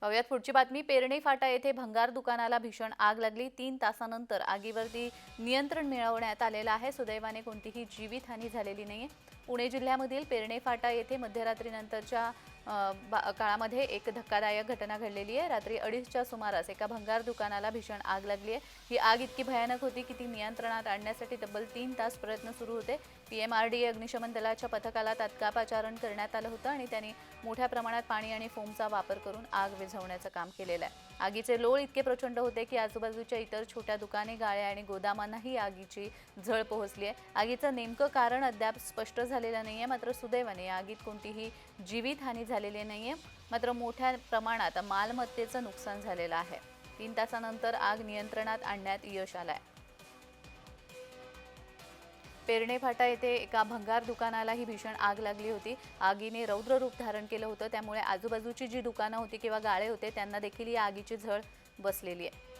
पाहूयात. पुढची बातमी पेरणे फाटा येथे भंगार दुकानाला भीषण आग लागली. तीन तासानंतर आगीवरती नियंत्रण मिळवण्यात आलेलं आहे. सुदैवाने कोणतीही जीवितहानी झालेली नाहीये. पुणे जिल्ह्यामधील पेरणे फाटा येथे मध्यरात्रीनंतरच्या बा- काळामध्ये एक धक्कादायक घटना घडलेली आहे. रात्री अडीचच्या सुमारास एका भंगार दुकानाला भीषण आग लागली आहे. ही आग इतकी भयानक होती की ती नियंत्रणात आणण्यासाठी तब्बल तीन तास प्रयत्न सुरू होते. पी एम आर डी अग्निशमन दलाच्या पथकाला तात्काळ पाचारण करण्यात आलं होतं आणि त्यांनी मोठ्या प्रमाणात पाणी आणि फोमचा वापर करून आग विझवण्याचं काम केलेलं आहे. आगीचे लोळ इतके प्रचंड होते की आजूबाजूच्या इतर छोट्या दुकाने गाळ्या आणि गोदामांनाही आगीची झळ पोहोचली आहे. आगीचं नेमकं कारण अद्याप स्पष्ट झालेलं नाही आहे मात्र सुदैवाने या आगीत कोणतीही जीवितहानी झालेली नाही आहे मात्र मोठ्या प्रमाणात मालमत्तेचं नुकसान झालेलं आहे. तीन तासानंतर आग नियंत्रणात आणण्यात यश आलंय. पेरणे फाटा येथे एका भंगार दुकानालाही भीषण आग लागली होती. आगीने रौद्र रूप धारण केलं होतं. त्यामुळे आजूबाजूची जी दुकानं होती किंवा गाळे होते त्यांना देखील या आगीची झळ बसलेली आहे.